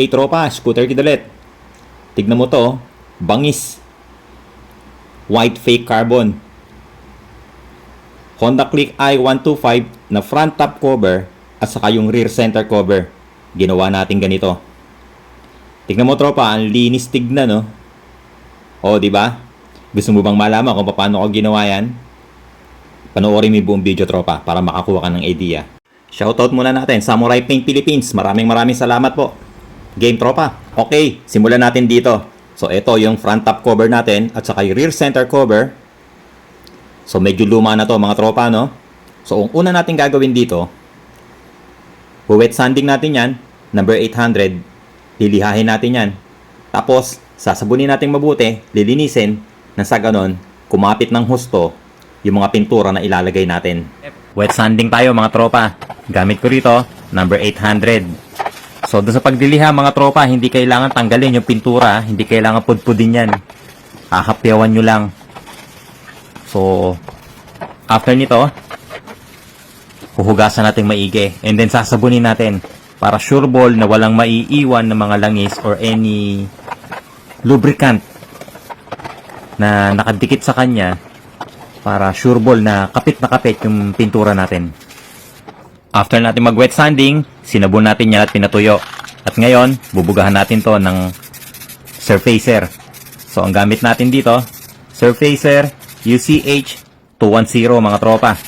Hey tropa, scooter kidalit. Tignan mo to, oh. bangis. White fake carbon. Honda Click i125 na front top cover at saka yung rear center cover. Ginawa natin ganito. Tignan mo tropa, ang linis tignan no. O, di ba? Gusto mo bang malaman kung paano ko ginawa yan? Panoorin mo yung buong video tropa para makakuha ka ng idea. Shoutout muna natin Samurai Paint Philippines. Maraming maraming salamat po. Game tropa. Okay, simulan natin dito. So ito yung front top cover natin at saka yung rear center cover. So medyo luma na to mga tropa no. So ang una natin gagawin dito, wet sanding natin yan, number 800. Lilihahin natin yan. Tapos sasabunin natin mabuti, lilinisin, na sa ganon, kumapit ng husto yung mga pintura na ilalagay natin. Wet sanding tayo mga tropa. Gamit ko rito, number 800. So, sa pagdiliha mga tropa, hindi kailangan tanggalin yung pintura, hindi kailangan pudpudin yan. Hahapyawan nyo lang. So, after nito, huhugasan natin maigi. And then, sasabunin natin para sure ball na walang maiiwan ng mga langis or any lubricant na nakadikit sa kanya para sure ball na kapit na kapit yung pintura natin. After natin mag wet sanding, sinabon natin yan at pinatuyo. At ngayon, bubugahan natin to ng surfacer. So, ang gamit natin dito, surfacer UCH 210 mga tropa.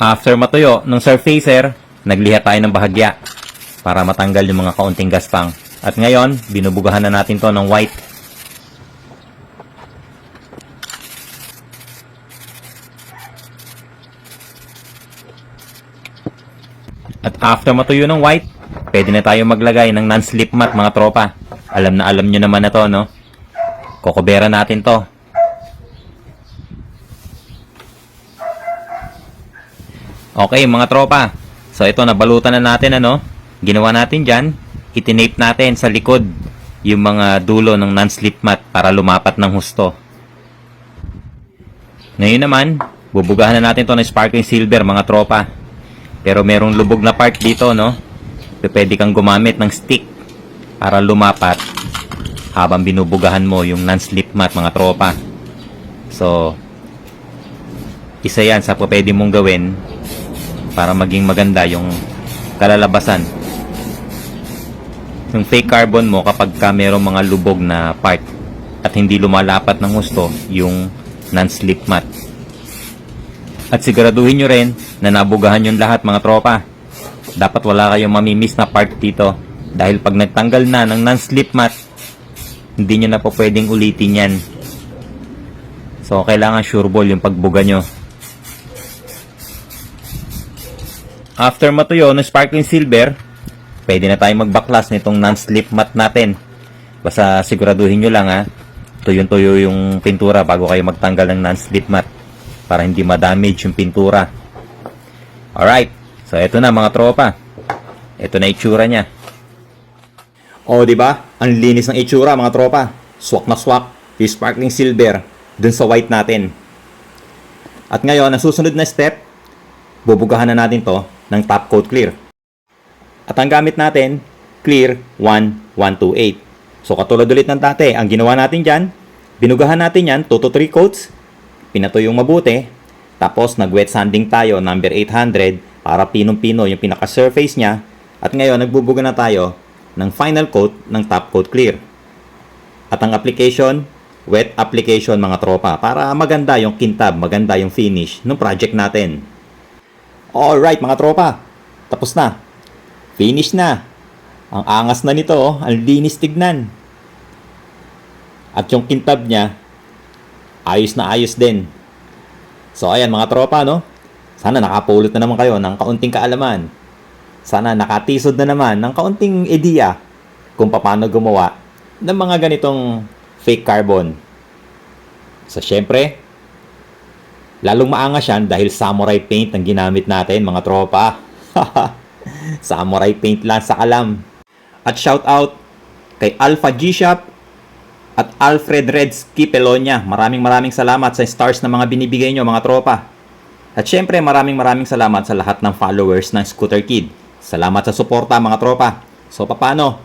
After matuyo ng surfacer, nagliha tayo ng bahagya para matanggal yung mga kaunting gaspang. At ngayon, binubugahan na natin to ng white. At after matuyo ng white, pwede na tayo maglagay ng non-slip mat mga tropa. Alam na alam nyo naman na to, no? Kokobera natin to. Okay, mga tropa. So, ito, nabalutan na natin, ano? Ginawa natin dyan, itinape natin sa likod yung mga dulo ng non-slip mat para lumapat ng husto. Ngayon naman, bubugahan na natin to ng sparkling silver, mga tropa. Pero merong lubog na part dito, no? So, pwede kang gumamit ng stick para lumapat habang binubugahan mo yung non-slip mat, mga tropa. So, isa yan sa pwede mong gawin para maging maganda yung kalalabasan. Yung fake carbon mo kapag ka merong mga lubog na part at hindi lumalapat ng gusto yung non-slip mat. At siguraduhin nyo rin na nabugahan yung lahat mga tropa. Dapat wala kayong mamimiss na part dito dahil pag nagtanggal na ng non-slip mat, hindi nyo na po pwedeng ulitin yan. So, kailangan sure ball yung pagbuga nyo. After matuyo ng sparkling silver, pwede na tayo magbaklas nitong non-slip mat natin. Basta siguraduhin nyo lang ha, tuyong-tuyo yung pintura bago kayo magtanggal ng non-slip mat para hindi ma-damage yung pintura. Alright, so eto na mga tropa. Ito na itsura niya. Oh, di ba? Ang linis ng itsura mga tropa. Swak na swak, yung sparkling silver dun sa white natin. At ngayon, ang susunod na step, bubugahan na natin to ng top coat clear. At ang gamit natin, clear 1128. So katulad ulit ng dati, ang ginawa natin dyan, binugahan natin yan 2 to 3 coats, pinatuyong mabuti, tapos nag-wet sanding tayo number 800 para pinong-pino yung pinaka-surface niya, at ngayon nagbubuga na tayo ng final coat ng top coat clear. At ang application, wet application mga tropa para maganda yung kintab, maganda yung finish ng project natin. Alright mga tropa, tapos na. Finish na. Ang angas na nito, oh. ang linis tignan. At yung kintab niya, ayos na ayos din. So ayan mga tropa, no? Sana nakapulot na naman kayo ng kaunting kaalaman. Sana nakatisod na naman ng kaunting idea kung paano gumawa ng mga ganitong fake carbon. So syempre, Lalong maangas yan dahil samurai paint ang ginamit natin mga tropa. samurai paint lang sa alam. At shout out kay Alpha G-Shop at Alfred Reds Kipelonia. Maraming maraming salamat sa stars na mga binibigay nyo mga tropa. At syempre maraming maraming salamat sa lahat ng followers ng Scooter Kid. Salamat sa suporta mga tropa. So paano?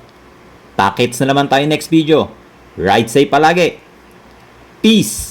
Takits na naman tayo next video. Ride safe palagi. Peace!